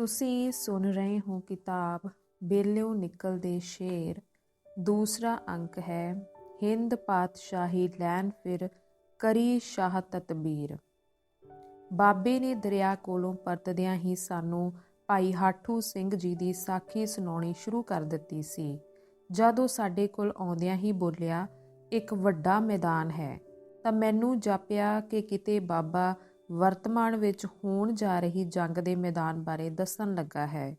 ਤੁਸੀਂ ਸੁਣ ਰਹੇ ਹੋ ਕਿਤਾਬ ਬੇਲਿਓ ਨਿਕਲਦੇ ਸ਼ੇਰ। ਦੂਸਰਾ ਅੰਕ ਹੈ, ਹਿੰਦ ਪਾਤਸ਼ਾਹੀ ਲੈਣ ਫਿਰ ਕਰੀ ਸ਼ਾਹ ਤਤਬੀਰ। ਬਾਬੇ ਨੇ ਦਰਿਆ ਕੋਲੋਂ ਪਰਤਦਿਆਂ ਹੀ ਸਾਨੂੰ ਭਾਈ ਹਾਠੂ ਸਿੰਘ ਜੀ ਦੀ ਸਾਖੀ ਸੁਣਾਉਣੀ ਸ਼ੁਰੂ ਕਰ ਦਿੱਤੀ ਸੀ। ਜਦੋਂ ਸਾਡੇ ਕੋਲ ਆਉਂਦਿਆਂ ਹੀ ਬੋਲਿਆ, ਇੱਕ ਵੱਡਾ ਮੈਦਾਨ ਹੈ। ਤਾਂ ਮੈਨੂੰ ਜਾਪਿਆ ਕਿ ਕਿਤੇ ਬਾਬਾ ਵਰਤਮਾਨ ਵਿੱਚ ਹੋਣ ਜਾ ਰਹੀ ਜੰਗ ਦੇ ਮੈਦਾਨ ਬਾਰੇ ਦੱਸਣ ਲੱਗਾ ਹੈ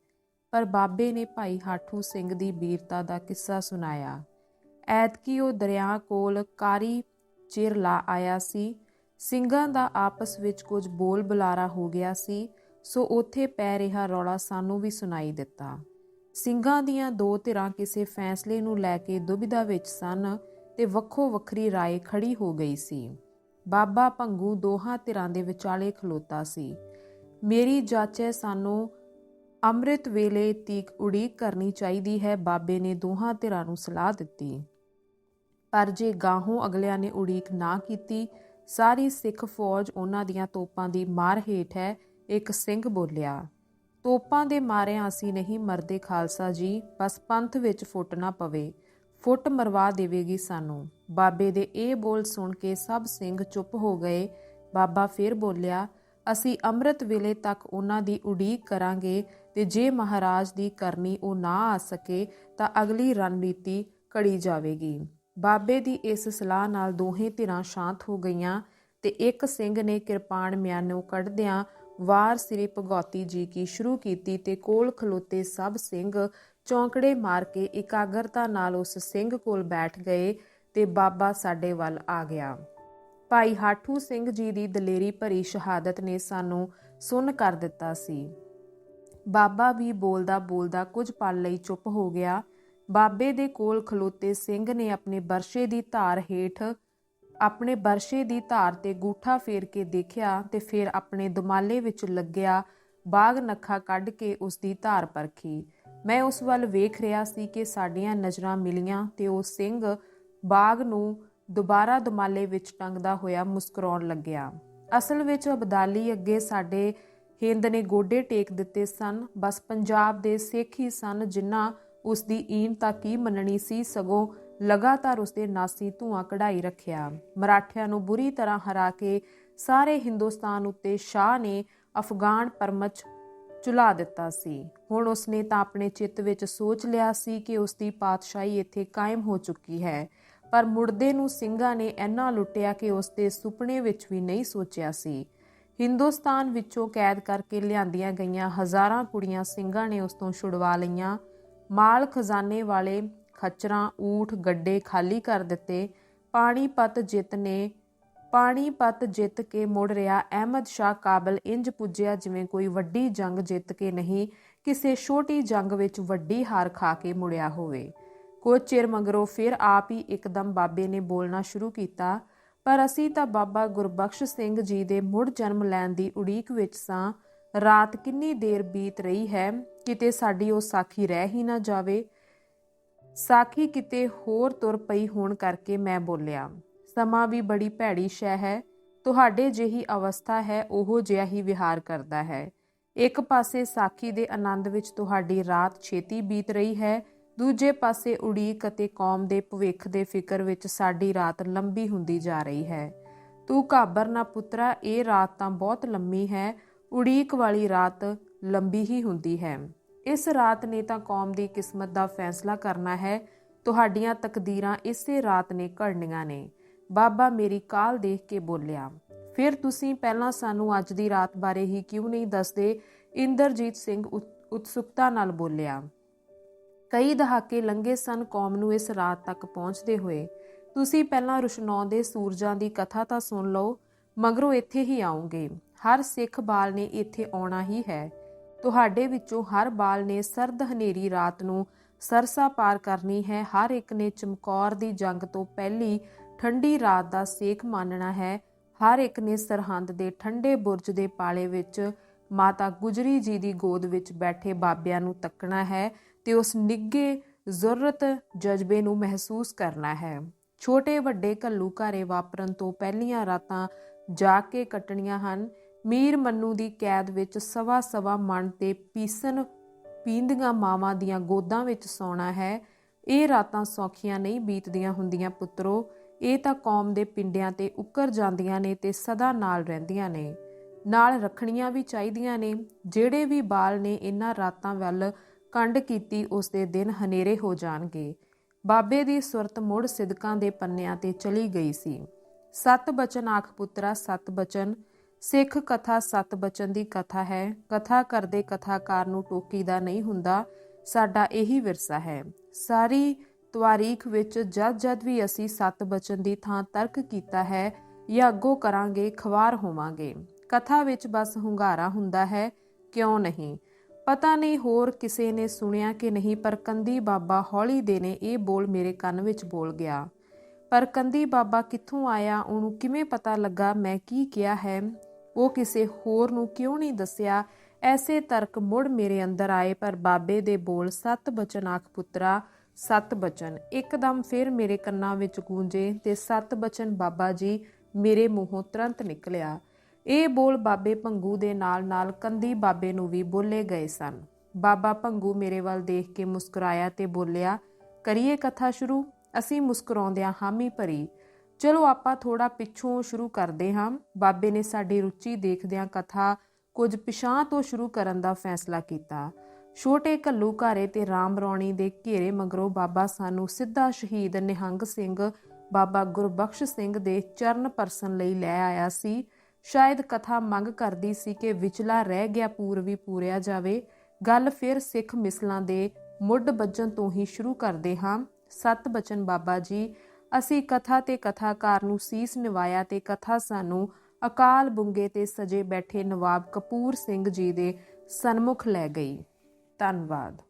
ਪਰ ਬਾਬੇ ਨੇ ਭਾਈ ਹਾਠੂ ਸਿੰਘ ਦੀ ਵੀਰਤਾ ਦਾ ਕਿੱਸਾ ਸੁਣਾਇਆ ਐਤਕੀ ਉਹ ਦਰਿਆ ਕੋਲ ਕਾਰੀ ਚਿਰ ਲਾ ਆਇਆ ਸੀ ਸਿੰਘਾਂ ਦਾ ਆਪਸ ਵਿੱਚ ਕੁਝ ਬੋਲ ਬੁਲਾਰਾ ਹੋ ਗਿਆ ਸੀ ਸੋ ਉੱਥੇ ਪੈ ਰਿਹਾ ਰੌਲਾ ਸਾਨੂੰ ਵੀ ਸੁਣਾਈ ਦਿੱਤਾ ਸਿੰਘਾਂ ਦੀਆਂ ਦੋ ਧਿਰਾਂ ਕਿਸੇ ਫੈਸਲੇ ਨੂੰ ਲੈ ਕੇ ਦੁਬਿਧਾ ਵਿੱਚ ਸਨ ਤੇ ਵੱਖੋ ਵੱਖਰੀ رائے ਖੜੀ ਹੋ ਗਈ ਸੀ ਬਾਬਾ ਭੰਗੂ ਦੋਹਾਂ ਧਿਰਾਂ ਦੇ ਵਿਚਾਲੇ ਖਲੋਤਾ ਸੀ। ਮੇਰੀ ਜਾਚੇ ਸਾਨੂੰ ਅੰਮ੍ਰਿਤ ਵੇਲੇ ਤੀਕ ਉਡੀਕ ਕਰਨੀ ਚਾਹੀਦੀ ਹੈ, ਬਾਬੇ ਨੇ ਦੋਹਾਂ ਧਿਰਾਂ ਨੂੰ ਸਲਾਹ ਦਿੱਤੀ। ਪਰ ਜੇ ਗਾਹੋਂ ਅਗਲਿਆਂ ਨੇ ਉਡੀਕ ਨਾ ਕੀਤੀ, ਸਾਰੀ ਸਿੱਖ ਫੌਜ ਉਹਨਾਂ ਦੀਆਂ ਤੋਪਾਂ ਦੀ ਮਾਰ ਹੇਠ ਹੈ, ਇੱਕ ਸਿੰਘ ਬੋਲਿਆ। ਤੋਪਾਂ ਦੇ ਮਾਰਿਆਂ ਅਸੀਂ ਨਹੀਂ ਮਰਦੇ, ਖਾਲਸਾ ਜੀ, ਬਸ ਪੰਥ ਵਿੱਚ ਫੁੱਟ ਨਾ ਪਵੇ। ਫੁੱਟ ਮਰਵਾ ਦੇਵੇਗੀ ਸਾਨੂੰ। ਬਾਬੇ ਦੇ ਇਹ ਬੋਲ ਸੁਣ ਕੇ ਸਭ ਸਿੰਘ ਚੁੱਪ ਹੋ ਗਏ। ਬਾਬਾ ਫਿਰ ਬੋਲਿਆ, ਅਸੀਂ ਅੰਮ੍ਰਿਤ ਵੇਲੇ ਤੱਕ ਉਹਨਾਂ ਦੀ ਉਡੀਕ ਕਰਾਂਗੇ ਤੇ ਜੇ ਮਹਾਰਾਜ ਦੀ ਕਰਨੀ ਉਹ ਨਾ ਆ ਸਕੇ ਤਾਂ ਅਗਲੀ ਰਣਨੀਤੀ ਘੜੀ ਜਾਵੇਗੀ। ਬਾਬੇ ਦੀ ਇਸ ਸਲਾਹ ਨਾਲ ਦੋਹੇ ਧਿਰਾਂ ਸ਼ਾਂਤ ਹੋ ਗਈਆਂ ਤੇ ਇੱਕ ਸਿੰਘ ਨੇ ਕਿਰਪਾਨ ਮਿਆਨੋਂ ਕੱਢਦਿਆਂ ਵਾਰ ਸ੍ਰੀ ਭਗੌਤੀ ਜੀ ਕੀ ਸ਼ੁਰੂ ਕੀਤੀ ਤੇ ਕੋਲ ਖਲੋਤੇ ਸਭ ਸਿੰਘ ਚੌਂਕੜੇ ਮਾਰ ਕੇ ਇਕਾਗਰਤਾ ਨਾਲ ਉਸ ਸਿੰਘ ਕੋਲ ਬੈਠ ਗਏ ਤੇ ਬਾਬਾ ਸਾਡੇ ਵੱਲ ਆ ਗਿਆ। ਭਾਈ ਹਾਠੂ ਸਿੰਘ ਜੀ ਦੀ ਦਲੇਰੀ ਭਰੀ ਸ਼ਹਾਦਤ ਨੇ ਸਾਨੂੰ ਸੁਣ ਕਰ ਦਿੱਤਾ ਸੀ। ਬਾਬਾ ਵੀ ਬੋਲਦਾ ਬੋਲਦਾ ਕੁਝ ਪਲ ਲਈ ਚੁੱਪ ਹੋ ਗਿਆ। ਬਾਬੇ ਦੇ ਕੋਲ ਖਲੋਤੇ ਸਿੰਘ ਨੇ ਆਪਣੇ ਬਰਸ਼ੇ ਦੀ ਧਾਰ ਹੇਠ ਆਪਣੇ ਬਰਸ਼ੇ ਦੀ ਧਾਰ ਤੇ ਗੂਠਾ ਫੇਰ ਕੇ ਦੇਖਿਆ ਤੇ ਫਿਰ ਆਪਣੇ ਦੁਮਾਲੇ ਵਿੱਚ ਲੱਗਿਆ ਬਾਗ ਨੱਖਾ ਕੱਢ ਕੇ ਉਸ ਦੀ ਧਾਰ ਪਰਖੀ। ਮੈਂ ਉਸ ਵੱਲ ਵੇਖ ਰਿਹਾ ਸੀ ਕਿ ਸਾਡੀਆਂ ਨਜ਼ਰਾਂ ਮਿਲੀਆਂ ਤੇ ਉਹ ਸਿੰਘ ਬਾਗ ਨੂੰ ਦੁਬਾਰਾ ਦੁਮਾਲੇ ਵਿੱਚ ਟੰਗਦਾ ਹੋਇਆ ਮੁਸਕਰਾਉਣ ਲੱਗਿਆ। ਅਸਲ ਵਿੱਚ ਅਬਦਾਲੀ ਅੱਗੇ ਸਾਡੇ ਹਿੰਦ ਨੇ ਗੋਡੇ ਟੇਕ ਦਿੱਤੇ ਸਨ। ਬਸ ਪੰਜਾਬ ਦੇ ਸਿੱਖ ਹੀ ਸਨ ਜਿਨ੍ਹਾਂ ਉਸ ਦੀ ਈਨ ਤਾਂ ਕੀ ਮੰਨਣੀ ਸੀ, ਸਗੋਂ ਲਗਾਤਾਰ ਉਸ ਦੇ ਨਾਸੀ ਧੂਆਂ ਕਢਾਈ ਰੱਖਿਆ। ਮਰਾਠਿਆਂ ਨੂੰ ਬੁਰੀ ਤਰ੍ਹਾਂ ਹਰਾ ਕੇ ਸਾਰੇ ਹਿੰਦੁਸਤਾਨ ਉੱਤੇ ਸ਼ਾਹ ਨੇ ਅਫਗਾਨ ਪਰਮਚ ਚੁਲਾ ਦਿੱਤਾ ਸੀ। ਹੁਣ ਉਸਨੇ ਤਾਂ ਆਪਣੇ ਚਿੱਤ ਵਿੱਚ ਸੋਚ ਲਿਆ ਸੀ ਕਿ ਉਸ ਦੀ ਪਾਤਸ਼ਾਹੀ ਇੱਥੇ ਕਾਇਮ ਹੋ ਚੁੱਕੀ ਹੈ। ਪਰ ਮੁਰਦੇ ਨੂੰ ਸਿੰਘਾਂ ਨੇ ਇੰਨਾ ਲੁੱਟਿਆ ਕਿ ਉਸ ਦੇ ਸੁਪਨੇ ਵਿੱਚ ਵੀ ਨਹੀਂ ਸੋਚਿਆ ਸੀ। ਹਿੰਦੁਸਤਾਨ ਵਿੱਚੋਂ ਕੈਦ ਕਰਕੇ ਲਿਆਂਦੀਆਂ ਗਈਆਂ ਹਜ਼ਾਰਾਂ ਕੁੜੀਆਂ ਸਿੰਘਾਂ ਨੇ ਉਸ ਤੋਂ ਛੁਡਵਾ ਲਈਆਂ। ਮਾਲ ਖਜ਼ਾਨੇ ਵਾਲੇ ਖੱਚਰਾਂ, ਊਠ, ਗੱਡੇ ਖਾਲੀ ਕਰ ਦਿੱਤੇ। ਪਾਣੀਪਤ ਜਿੱਤ ਨੇ, ਪਾਣੀਪਤ ਜਿੱਤ ਕੇ ਮੁੜ ਰਿਹਾ ਅਹਿਮਦ ਸ਼ਾਹ ਕਾਬਲ ਇੰਜ ਪੁੱਜਿਆ ਜਿਵੇਂ ਕੋਈ ਵੱਡੀ ਜੰਗ ਜਿੱਤ ਕੇ ਨਹੀਂ। ਕਿਸੇ ਛੋਟੀ ਜੰਗ ਵਿੱਚ ਵੱਡੀ ਹਾਰ ਖਾ ਕੇ ਮੁੜਿਆ ਹੋਵੇ। ਕੁਝ ਚਿਰ ਮਗਰੋਂ ਫਿਰ ਆਪ ਹੀ ਇੱਕਦਮ ਬਾਬੇ ਨੇ ਬੋਲਣਾ ਸ਼ੁਰੂ ਕੀਤਾ, ਪਰ ਅਸੀਂ ਤਾਂ ਬਾਬਾ ਗੁਰਬਖਸ਼ ਸਿੰਘ ਜੀ ਦੇ ਮੁੜ ਜਨਮ ਲੈਣ ਦੀ ਉਡੀਕ ਵਿੱਚ ਸਾਂ। ਰਾਤ ਕਿੰਨੀ ਦੇਰ ਬੀਤ ਰਹੀ ਹੈ, ਕਿਤੇ ਸਾਡੀ ਉਹ ਸਾਖੀ ਰਹਿ ਹੀ ਨਾ ਜਾਵੇ। ਸਾਖੀ ਕਿਤੇ ਹੋਰ ਤੁਰ ਪਈ ਹੋਣ ਕਰਕੇ ਮੈਂ ਬੋਲਿਆ, ਸਮਾਂ ਵੀ ਬੜੀ ਭੈੜੀ ਸ਼ੈ ਹੈ, ਤੁਹਾਡੇ ਜਿਹੀ ਅਵਸਥਾ ਹੈ, ਉਹੋ ਜਿਹਾ ਹੀ ਵਿਹਾਰ ਕਰਦਾ ਹੈ। ਇੱਕ ਪਾਸੇ ਸਾਖੀ ਦੇ ਆਨੰਦ ਵਿੱਚ ਤੁਹਾਡੀ ਰਾਤ ਛੇਤੀ ਬੀਤ ਰਹੀ ਹੈ, ਦੂਜੇ ਪਾਸੇ ਉਡੀਕ ਅਤੇ ਕੌਮ ਦੇ ਭਵਿੱਖ ਦੇ ਫਿਕਰ ਵਿੱਚ ਸਾਡੀ ਰਾਤ ਲੰਬੀ ਹੁੰਦੀ ਜਾ ਰਹੀ ਹੈ। ਤੂੰ ਘਾਬਰ ਨਾ ਪੁੱਤਰਾ, ਇਹ ਰਾਤ ਤਾਂ ਬਹੁਤ ਲੰਮੀ ਹੈ, ਉਡੀਕ ਵਾਲੀ ਰਾਤ ਲੰਬੀ ਹੀ ਹੁੰਦੀ ਹੈ। ਇਸ ਰਾਤ ਨੇ ਤਾਂ ਕੌਮ ਦੀ ਕਿਸਮਤ ਦਾ ਫੈਸਲਾ ਕਰਨਾ ਹੈ, ਤੁਹਾਡੀਆਂ ਤਕਦੀਰਾਂ ਇਸੇ ਰਾਤ ਨੇ ਘੜਨੀਆਂ ਨੇ। ਬਾਬਾ ਮੇਰੀ ਕਾਲ ਦੇਖ ਕੇ ਬੋਲਿਆ। ਫਿਰ ਤੁਸੀਂ ਪਹਿਲਾਂ ਸਾਨੂੰ ਅੱਜ ਦੀ ਰਾਤ ਬਾਰੇ ਹੀ ਕਿਉਂ ਨਹੀਂ ਦੱਸਦੇ? ਇੰਦਰਜੀਤ ਸਿੰਘ ਉਤਸੁਕਤਾ ਨਾਲ ਬੋਲਿਆ, ਕਈ ਦਹਾਕੇ ਲੰਘੇ ਸਨ ਕੌਮ ਨੂੰ ਇਸ ਰਾਤ ਤੱਕ ਪਹੁੰਚਦੇ ਹੋਏ। ਤੁਸੀਂ ਪਹਿਲਾਂ ਰੁਸ਼ਨੌਂ ਦੇ ਸੂਰਜਾਂ ਦੀ ਕਥਾ ਤਾਂ ਸੁਣ ਲਓ, ਮਗਰੋਂ ਇੱਥੇ ਹੀ ਆਉਂਗੇ। ਹਰ ਸਿੱਖ ਬਾਲ ਨੇ ਇੱਥੇ ਆਉਣਾ ਹੀ ਹੈ। ਤੁਹਾਡੇ ਵਿੱਚੋਂ ਹਰ ਬਾਲ ਨੇ ਸਰਦ ਹਨੇਰੀ ਰਾਤ ਨੂੰ ਸਰਸਾ ਪਾਰ ਕਰਨੀ ਹੈ। ਹਰ ਇੱਕ ਨੇ ਚਮਕੌਰ ਦੀ ਜੰਗ ਤੋਂ ਪਹਿਲੀ ਠੰਡੀ ਰਾਤ ਦਾ ਸੇਕ ਮਾਨਣਾ ਹੈ। ਹਰ ਇੱਕ ਨੇ ਸਰਹੰਦ ਦੇ ਠੰਡੇ ਬੁਰਜ ਦੇ ਪਾਲੇ ਵਿੱਚ ਮਾਤਾ ਗੁਜਰੀ ਜੀ ਦੀ ਗੋਦ ਵਿੱਚ ਬੈਠੇ ਬਾਬਿਆਂ ਨੂੰ ਤੱਕਣਾ ਹੈ ਤੇ ਉਸ ਨਿੱਗੇ ਜ਼ਰੂਰਤ ਜਜ਼ਬੇ ਨੂੰ ਮਹਿਸੂਸ ਕਰਨਾ ਹੈ। ਛੋਟੇ ਵੱਡੇ ਘੱਲੂ ਘਾਰੇ ਵਾਪਰਨ ਤੋਂ ਪਹਿਲੀਆਂ ਰਾਤਾਂ ਜਾ ਕੇ ਕੱਟਣੀਆਂ ਹਨ। ਮੀਰ ਮੰਨੂ ਦੀ ਕੈਦ ਵਿੱਚ ਸਵਾ ਸਵਾ ਮਣ ਤੇ ਪੀਸਣ, ਪੀਂਦੀਆਂ ਮਾਵਾਂ ਦੀਆਂ ਗੋਦਾਂ ਵਿੱਚ ਸੌਣਾ ਹੈ। ਇਹ ਰਾਤਾਂ ਸੌਖੀਆਂ ਨਹੀਂ ਬੀਤਦੀਆਂ ਹੁੰਦੀਆਂ ਪੁੱਤਰੋ। ਇਹ ਤਾਂ ਕੌਮ ਦੇ ਪਿੰਡਿਆਂ ਤੇ ਉੱਕਰ ਜਾਂਦੀਆਂ ਨੇ ਤੇ ਸਦਾ ਨਾਲ ਰਹਿੰਦੀਆਂ ਨੇ। ਨਾਲ ਰੱਖਣੀਆਂ ਵੀ ਚਾਹੀਦੀਆਂ ਨੇ। ਜਿਹੜੇ ਵੀ ਬਾਲ ਨੇ ਇਹਨਾਂ ਰਾਤਾਂ ਵੱਲ ਕੰਡ ਕੀਤੀ ਉਸ ਦੇ ਦਿਨ ਹਨੇਰੇ ਹੋ ਜਾਣਗੇ। ਬਾਬੇ ਦੀ ਸੁਰਤ ਮੁੜ ਸਿਦਕਾਂ ਦੇ ਪੰਨਿਆਂ ਤੇ ਚਲੀ ਗਈ ਸੀ। ਸਤ ਬਚਨ ਆਖ ਪੁੱਤਰਾ, ਸਤ ਬਚਨ। ਸਿੱਖ ਕਥਾ ਸਤ ਬਚਨ ਦੀ ਕਥਾ ਹੈ। ਕਥਾ ਕਰਦੇ ਕਥਾਕਾਰ ਨੂੰ ਟੋਕੀ ਦਾ ਨਹੀਂ ਹੁੰਦਾ। ਸਾਡਾ ਇਹੀ ਵਿਰਸਾ ਹੈ। ਸਾਰੀ ਤਵਾਰੀਖ ਵਿੱਚ ਜਦ ਜਦ ਵੀ ਅਸੀਂ ਸਤ ਬਚਨ ਦੀ ਥਾਂ ਤਰਕ ਕੀਤਾ ਹੈ ਜਾਂ ਅੱਗੋਂ ਕਰਾਂਗੇ, ਖਵਾਰ ਹੋਵਾਂਗੇ। ਕਥਾ ਵਿੱਚ ਬਸ ਹੁੰਗਾਰਾ ਹੁੰਦਾ ਹੈ, ਕਿਉਂ ਨਹੀਂ? ਪਤਾ ਨਹੀਂ ਹੋਰ ਕਿਸੇ ਨੇ ਸੁਣਿਆ ਕਿ ਨਹੀਂ, ਪਰ ਕੰਦੀ ਬਾਬਾ ਹੌਲੀ ਦੇ ਨੇ ਇਹ ਬੋਲ ਮੇਰੇ ਕੰਨ ਵਿੱਚ ਬੋਲ ਗਿਆ। ਪਰ ਕੰਦੀ ਬਾਬਾ ਕਿੱਥੋਂ ਆਇਆ, ਉਹਨੂੰ ਕਿਵੇਂ ਪਤਾ ਲੱਗਾ, ਮੈਂ ਕੀ ਕਿਹਾ ਹੈ? ਉਹ ਕਿਸੇ ਹੋਰ ਨੂੰ ਕਿਉਂ ਨਹੀਂ ਦੱਸਿਆ? ਐਸੇ ਤਰਕ ਮੁੜ ਮੇਰੇ ਅੰਦਰ ਆਏ, ਪਰ ਬਾਬੇ ਦੇ ਬੋਲ ਸਤ ਬਚਨ ਆਖ ਪੁੱਤਰਾ ਸਤ ਬਚਨ। ਇੱਕਦਮ ਫਿਰ ਮੇਰੇ ਕੰਨਾਂ ਵਿੱਚ ਗੂੰਜੇ ਤੇ ਸਤ ਬਚਨ ਬਾਬਾ ਜੀ ਮੇਰੇ ਮੂੰਹੋਂ ਤੁਰੰਤ ਨਿਕਲਿਆ। ਇਹ ਬੋਲ ਬਾਬੇ ਭੰਗੂ ਦੇ ਨਾਲ-ਨਾਲ ਕੰਦੀ ਬਾਬੇ ਨੂੰ ਵੀ ਬੋਲੇ ਗਏ ਸਨ। ਬਾਬਾ ਭੰਗੂ ਮੇਰੇ ਵੱਲ ਦੇਖ ਕੇ ਮੁਸਕਰਾਇਆ ਤੇ ਬੋਲਿਆ, ਕਰੀਏ ਕਥਾ ਸ਼ੁਰੂ? ਅਸੀਂ ਮੁਸਕਰਾਉਂਦਿਆਂ ਹਾਮੀ ਭਰੀ। ਚਲੋ ਆਪਾਂ ਥੋੜਾ ਪਿੱਛੋਂ ਸ਼ੁਰੂ ਕਰਦੇ ਹਾਂ। ਬਾਬੇ ਨੇ ਸਾਡੀ ਰੁਚੀ ਦੇਖਦਿਆਂ ਕਥਾ ਕੁਝ ਪਿਛਾਂ ਤੋਂ ਸ਼ੁਰੂ ਕਰਨ ਦਾ ਫੈਸਲਾ ਕੀਤਾ। ਛੋਟੇ ਕੱਲੂ ਘਾਰੇ ਤੇ ਰਾਮ ਰੌਣੀ ਦੇ ਘੇਰੇ ਮਗਰੋਂ ਬਾਬਾ ਸਾਨੂੰ ਸਿੱਧਾ ਸ਼ਹੀਦ ਨਿਹੰਗ ਸਿੰਘ, ਬਾਬਾ ਗੁਰਬਖਸ਼ ਸਿੰਘ ਦੇ ਚਰਨ ਪਰਸਨ ਲਈ ਲੈ ਆਇਆ ਸੀ। ਸ਼ਾਇਦ ਕਥਾ ਮੰਗ ਕਰਦੀ ਸੀ ਕਿ ਵਿਚਲਾ ਰਹਿ ਗਿਆ ਪੂਰ ਵੀ ਪੂਰਿਆ ਜਾਵੇ। ਗੱਲ ਫਿਰ ਸਿੱਖ ਮਿਸਲਾਂ ਦੇ ਮੁੱਢ ਵੱਜਣ ਤੋਂ ਹੀ ਸ਼ੁਰੂ ਕਰਦੇ ਹਾਂ। ਸਤ ਬਚਨ ਬਾਬਾ ਜੀ, ਅਸੀਂ ਕਥਾ ਤੇ ਕਥਾਕਾਰ ਨੂੰ ਸੀਸ ਨਿਵਾਇਆ ਤੇ ਕਥਾ ਸਾਨੂੰ ਅਕਾਲ ਬੁੰਗੇ ਤੇ ਸਜੇ ਬੈਠੇ ਨਵਾਬ ਕਪੂਰ ਸਿੰਘ ਜੀ ਦੇ ਸਨਮੁਖ ਲੈ ਗਈ। ਧੰਨਵਾਦ।